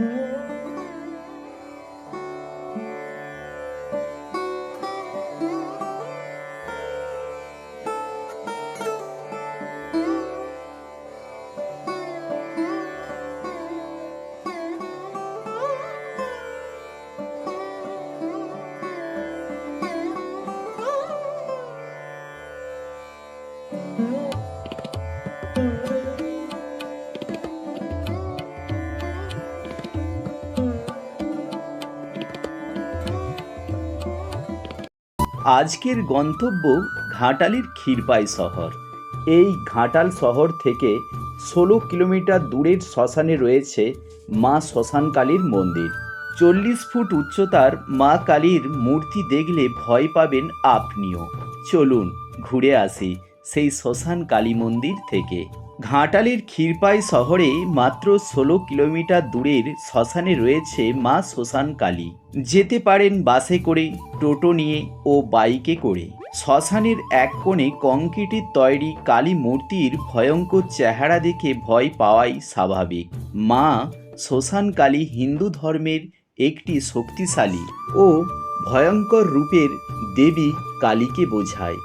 Mm-hmm. আজকের গন্তব্য ঘাটালের ক্ষীরপাই শহর। এই ঘাটাল শহর থেকে ষোলো কিলোমিটার দূরের শ্মশানে রয়েছে মা শ্মশানকালীর মন্দির। চল্লিশ ফুট উচ্চতার মা কালীর মূর্তি দেখলে ভয় পাবেন আপনিও। চলুন ঘুরে আসি সেই শ্মশান কালী মন্দির থেকে। ঘাটালের ক্ষীরপাই শহরে মাত্র ষোলো কিলোমিটার দূরের শ্মশানে রয়েছে মা শ্মশান কালী। যেতে পারেন বাসে করে, টোটো নিয়ে ও বাইকে করে। শ্মশানের এক কোণে কংক্রিটের তৈরি কালী মূর্তির ভয়ঙ্কর চেহারা দেখে ভয় পাওয়াই স্বাভাবিক। মা শ্মশান কালী হিন্দু ধর্মের একটি শক্তিশালী ও ভয়ঙ্কর রূপের দেবী কালীকে বোঝায়।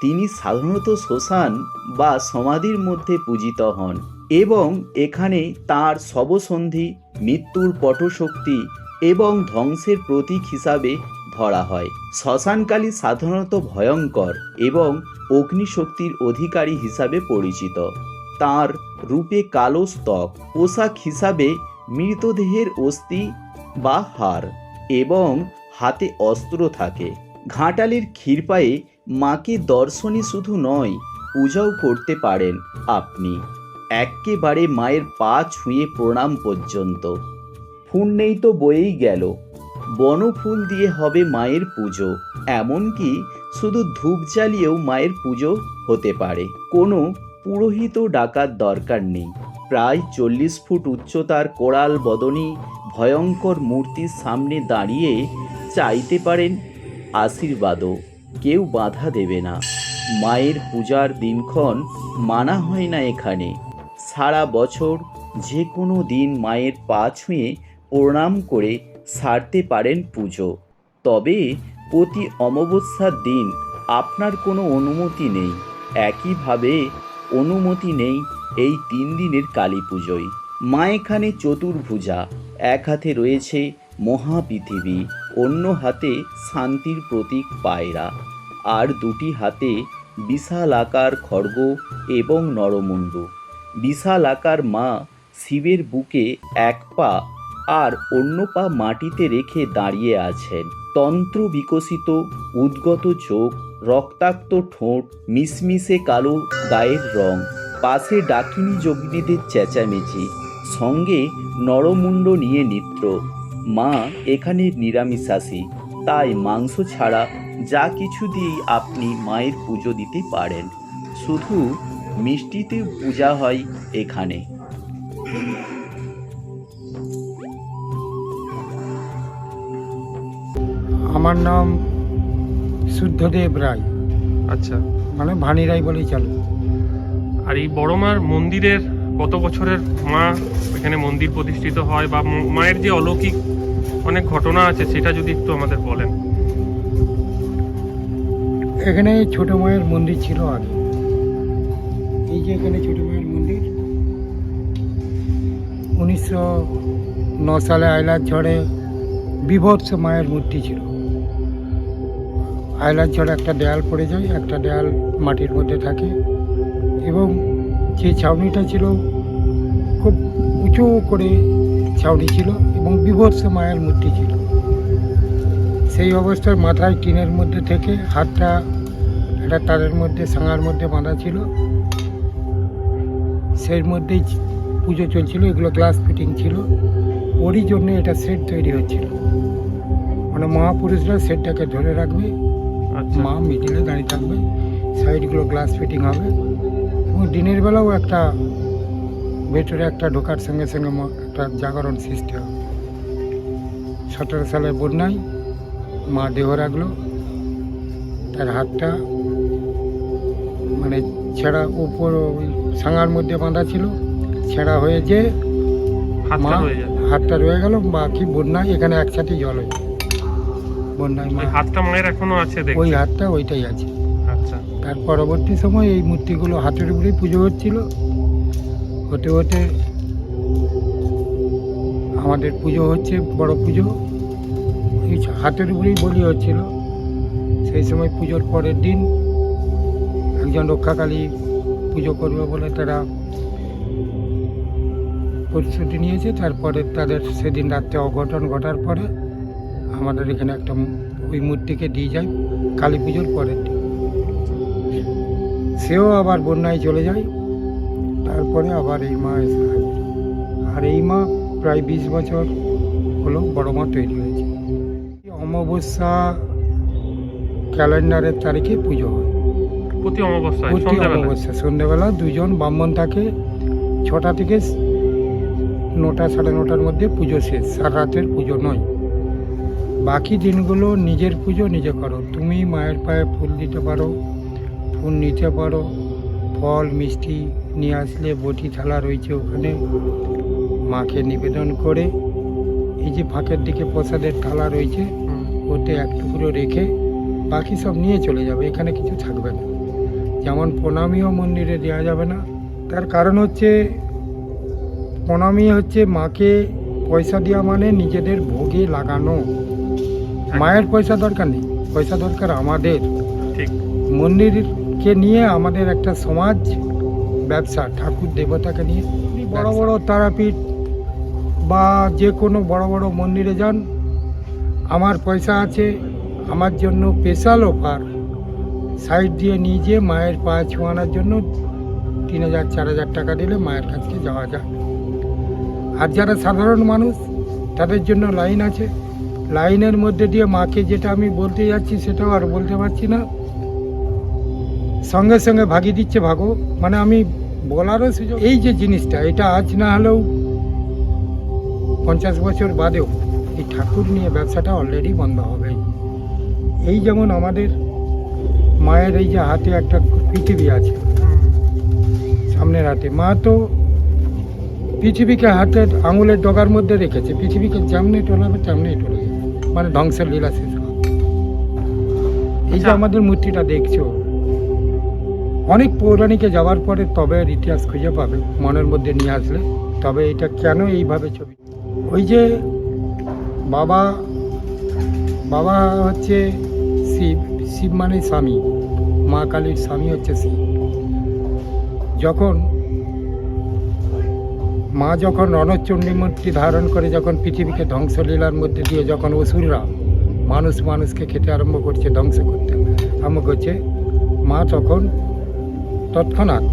তিনি সাধারণত শ্মশান বা সমাধির মধ্যে পূজিত হন এবং এখানে তার শবসন্ধি, মৃত্যুর পটশক্তি এবং ধ্বংসের প্রতীক হিসাবে ধরা হয়। শ্মশানকালী সাধারণত ভয়ঙ্কর এবং অগ্নিশক্তির অধিকারী হিসাবে পরিচিত। তার রূপে কালো স্তক, পোশাক হিসাবে মৃতদেহের অস্থি বা হাড় এবং হাতে অস্ত্র থাকে। ঘাটালের ক্ষীরপায়ে মাকে দর্শনই শুধু নয়, পূজাও করতে পারেন আপনি। এক্কেবারে মায়ের পা ছুঁয়ে প্রণাম পর্যন্ত। ফুল নেই তো বয়েই গেল। বনফুল দিয়ে হবে মায়ের পুজো। এমনকি শুধু ধূপ জ্বালিয়েও মায়ের পুজো হতে পারে। কোনো পুরোহিত ডাকার দরকার নেই। প্রায় চল্লিশ ফুট উচ্চতার কোড়াল বদনী, ভয়ঙ্কর মূর্তির সামনে দাঁড়িয়ে চাইতে পারেন আশীর্বাদও। কেউ বাধা দেবে না। মায়ের পূজার দিনক্ষণ মানা হয় না এখানে। সারা বছর যে কোনো দিন মায়ের পা ছুঁয়ে প্রণাম করে সারতে পারেন পুজো। তবে প্রতি অমাবস্যার দিন আপনার কোনো অনুমতি নেই। একইভাবে অনুমতি নেই এই তিন দিনের কালী পুজোয়। মা এখানে চতুর্ভুজা। এক হাতে রয়েছে মহাপৃথিবী অন্য হাতে শান্তির প্রতীক পায়রা, আর দুটি হাতে বিশাল আকার খড়গ এবং নরমুণ্ড বিশাল আকার মা শিবের বুকে এক পা, আর অন্য পা মাটিতে রেখে দাঁড়িয়ে আছেন। তন্ত্র বিকশিত, উদ্গত চোখ, রক্তাক্ত ঠোঁট, মিশমিশে কালো গায়ের রং, পাশে ডাকিনী যোগিনীদের চেঁচামেচি, সঙ্গে নরমুণ্ড নিয়ে নৃত্য মা এখানে নিরামিষাসী তাই মাংস ছাড়া যা কিছু দিয়েই আপনি মায়ের পুজো দিতে পারেন। শুধু মিষ্টিতে পূজা হয় এখানে। আমার নাম শুদ্ধদেব রায়। আচ্ছা। মানে ভানি রায় বলেই চলে। আর এই বড় মার মন্দিরের কত বছরের মা এখানে মন্দির প্রতিষ্ঠিত হয় বা মায়ের যে অলৌকিক অনেক ঘটনা আছে, সেটা যদি একটু আমাদের বলেন। এখানে ছোট মায়ের মন্দির ছিল আগে। এই যে এখানে ছোট মায়ের মন্দির, উনিশশো ন সালে আয়লার ঝড়ে বিভৎস মায়ের মূর্তি ছিল। আয়লার ঝড়ে একটা দেয়াল পড়ে যায়, একটা দেয়াল মাটির মধ্যে থাকে এবং যে ছাউনিটা ছিল খুব উঁচু করে ছাউনি ছিল এবং বিভৎস মায়ের মূর্তি ছিল। সেই অবস্থায় মাথায় টিনের মধ্যে থেকে হাতটা একটা তারের মধ্যে সাঙার মধ্যে বাঁধা ছিল। সেই মধ্যেই পুজো চলছিল এগুলো গ্লাস ফিটিং ছিল। ওরই জন্য এটা সেট তৈরি হচ্ছিল। মানে মহাপুরুষরা সেটটাকে ধরে রাখবে আচ্ছা। মা মিডিলে দাঁড়িয়ে থাকবে সাইডগুলো গ্লাস ফিটিং হবে। এবং দিনের বেলাও একটা ভেতরে একটা ঢোকার সঙ্গে সঙ্গে একটা জাগরণ সৃষ্টি হবে সতেরো সালের বন্যায় মা দেহ রাখল তার হাতটা মানে ছেঁড়া উপর ওই সাঙার মধ্যে বাঁধা ছিল ছেঁড়া হয়ে যে হাতটা মা হাতটা রয়ে গেল বাকি বন্যায় এখানে একসাথে জল হয়েছে। বন্যায় হাতটা মায়ের এখনও আছে ওই হাতটা ওইটাই আছে। তার পরবর্তী সময় এই মূর্তিগুলো হাতের উপরেই পুজো হচ্ছিল। হতে হতে আমাদের পুজো হচ্ছে, বড় পুজো। এই হাতের উপরেই বলি হচ্ছিল। সেই সময় পুজোর পরের দিন একজন রক্ষাকালী পুজো করবে বলে তারা প্রস্তুতি নিয়েছে। তারপরে তাদের সেদিন রাত্রে অঘটন ঘটার পরে আমাদের এখানে একটা ওই মূর্তিকে দিয়ে যায় কালী পুজোর পরের দিন। সেও আবার বন্যায় চলে যায়। তারপরে আবার এই মা এসে আর এই মা প্রায় বিশ বছর হলো বড় মা তৈরি হয়েছে। অমাবস্যা ক্যালেন্ডারের তারিখে পুজো হয়। প্রতি অমাবস্যায় প্রতি অমাবস্যা সন্ধ্যেবেলা দুজন ব্রাহ্মণ থাকে। ছটা থেকে নটা সাড়ে নটার মধ্যে পুজো শেষ। সারা রাতের পুজো নয়। বাকি দিনগুলো নিজের পুজো নিজে করো। তুমি মায়ের পায়ে ফুল দিতে পারো। ফুল নিতে পারো। ফল, মিষ্টি নিয়ে আসলে বটি, থালা রয়েছে ওখানে। মাকে নিবেদন করে এই যে ফাঁকের দিকে প্রসাদের থালা রয়েছে, ওতে এক টুকরো রেখে বাকি সব নিয়ে চলে যাবে, এখানে কিছু থাকবে না। যেমন প্রণামীও মন্দিরে দেওয়া যাবে না। তার কারণ হচ্ছে, প্রণামী হচ্ছে মাকে পয়সা দেওয়া মানে নিজেদের ভোগে লাগানো। মায়ের পয়সা দরকার নেই, পয়সা দরকার আমাদের। ঠিক। মন্দিরকে নিয়ে আমাদের একটা সমাজ ব্যবসা ঠাকুর দেবতাকে নিয়ে। বড় বড় তারাপীঠ বা যে কোনো বড় বড় মন্দিরে যান। আমার পয়সা আছে আমার জন্য স্পেশাল অফার সাইড দিয়ে নিয়ে যেয়ে মায়ের পা ছোঁয়ানোর জন্য তিন হাজার চার হাজার টাকা দিলে মায়ের কাছে যাওয়া যায়। আর যারা সাধারণ মানুষ তাদের জন্য লাইন আছে। লাইনের মধ্যে দিয়ে মাকে যেটা আমি বলতে যাচ্ছি সেটাও আর বলতে পারছি না। সঙ্গে সঙ্গে ভাগিয়ে দিচ্ছে ভাগো। মানে আমি বলারও সুযোগ এই যে জিনিসটা এটা আজ না হলেও পঞ্চাশ বছর বাদেও এই ঠাকুর নিয়ে ব্যবসাটা অলরেডি বন্ধ হবে। এই যেমন আমাদের মায়ের এই যে হাতে একটা পৃথিবী আছে। সামনের হাতে। মা তো পৃথিবীকে হাতের আঙুলের ডগার মধ্যে রেখেছে। পৃথিবীকে যেমনি টলাবে তেমনি টলে। যাবে। মানে ধ্বংসের লীলা শেষ এই যে আচ্ছা। আমাদের মূর্তিটা দেখছ? অনেক পৌরাণিকে যাওয়ার পরে তবে ইতিহাস খুঁজে পাবে, মনের মধ্যে নিয়ে আসলে। তবে এটা কেন এইভাবে ছবি? ওই যে বাবা বাবা হচ্ছে শিব শিব মানে স্বামী, মা কালীর স্বামী হচ্ছে শিব। যখন, মা যখন রণচণ্ডী মূর্তি ধারণ করে যখন পৃথিবীকে ধ্বংসলীলার মধ্যে দিয়ে যখন অসুররা মানুষ মানুষকে খেতে আরম্ভ করছে, ধ্বংস করতে, আরম্ভ করছে, মা তখন তৎক্ষণাৎ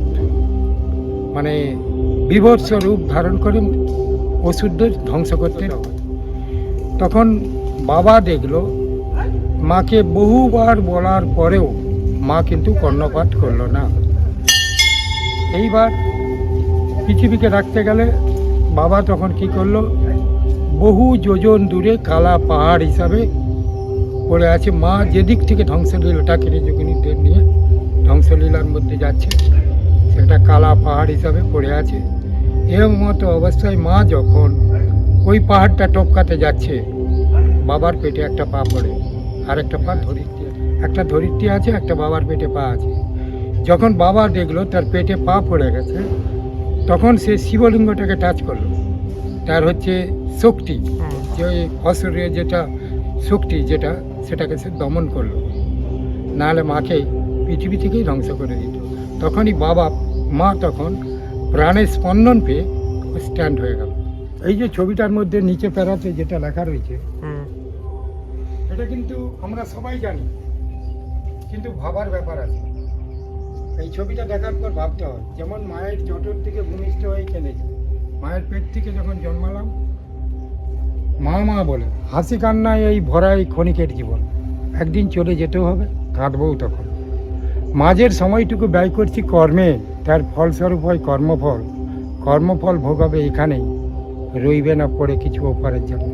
মানে বিভৎস রূপ ধারণ করে ওষুধদের ধ্বংস করতে তখন বাবা দেখল, মাকে বহুবার বলার পরেও মা কিন্তু কর্ণপাত করল না। এইবার পৃথিবীকে রাখতে গেলে বাবা তখন কি করল, বহু যোজন দূরে কালা পাহাড় হিসাবে পড়ে আছে। মা যেদিক থেকে ধ্বংস ধ্বংসলীলাটা কেড়ে যোগিনীদের নিয়ে ধ্বংসলীলার মধ্যে যাচ্ছে, সেটা কালা পাহাড় হিসাবে পড়ে আছে। এর মতো অবস্থায় মা যখন ওই পাহাড়টা টপকাতে যাচ্ছে, বাবার পেটে একটা পা পড়ে, আর একটা পা ধরিত্রী একটা ধরিত্রী আছে, একটা বাবার পেটে পা আছে। যখন বাবা দেখল তার পেটে পা পড়ে গেছে, তখন সে শিবলিঙ্গটাকে টাচ করল। তার হচ্ছে শক্তি, যে ওই অসুরের যেটা শক্তি, যেটা সেটাকে সে দমন করল। নাহলে মাকে পৃথিবী থেকেই ধ্বংস করে দিত। তখনই বাবা মা তখন প্রাণের স্পন্দন পেয়ে স্ট্যান্ড হয়ে গেল। এই যে ছবিটার মধ্যে নিচে প্যারাতে যেটা লেখা রয়েছে। এটা কিন্তু আমরা সবাই জানি কিন্তু ভাবার ব্যাপার আছে। এই ছবিটা দেখার পর ভাবতে হয় যেমন মায়ের জটর থেকে ভূমিষ্ঠ হয়ে কেনেছে মায়ের পেট থেকে যখন জন্মালাম মা মা বলে হাসি কান্নায় এই ভরা এই ক্ষণিকের জীবন একদিন চলে যেতেও হবে কাঁদবও তখন। মাঝের সময়টুকু ব্যয় করছি কর্মে, তার ফলস্বরূপ হয় কর্মফল। কর্মফল ভোগাবে এখানেই, রইবে না পড়ে কিছু ওপারের জন্য।